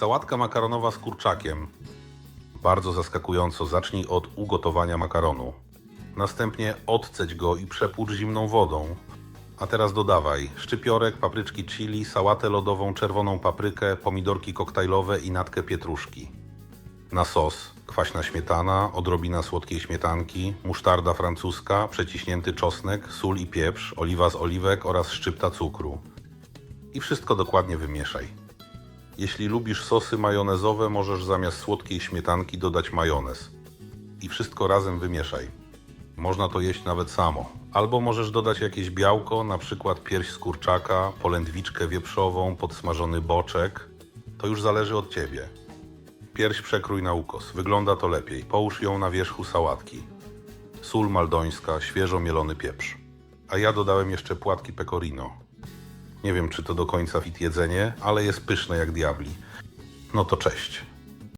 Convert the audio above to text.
Sałatka makaronowa z kurczakiem. Bardzo zaskakująco zacznij od ugotowania makaronu. Następnie odceć go i przepłucz zimną wodą. A teraz dodawaj szczypiorek, papryczki chili, sałatę lodową, czerwoną paprykę, pomidorki koktajlowe i natkę pietruszki. Na sos kwaśna śmietana, odrobina słodkiej śmietanki, musztarda francuska, przeciśnięty czosnek, sól i pieprz, oliwa z oliwek oraz szczypta cukru. I wszystko dokładnie wymieszaj. Jeśli lubisz sosy majonezowe, możesz zamiast słodkiej śmietanki dodać majonez. I wszystko razem wymieszaj. Można to jeść nawet samo. Albo możesz dodać jakieś białko, na przykład pierś z kurczaka, polędwiczkę wieprzową, podsmażony boczek. To już zależy od ciebie. Pierś przekrój na ukos. Wygląda to lepiej. Połóż ją na wierzchu sałatki. Sól maldońska, świeżo mielony pieprz. A ja dodałem jeszcze płatki pecorino. Nie wiem, czy to do końca fit jedzenie, ale jest pyszne jak diabli. No to cześć.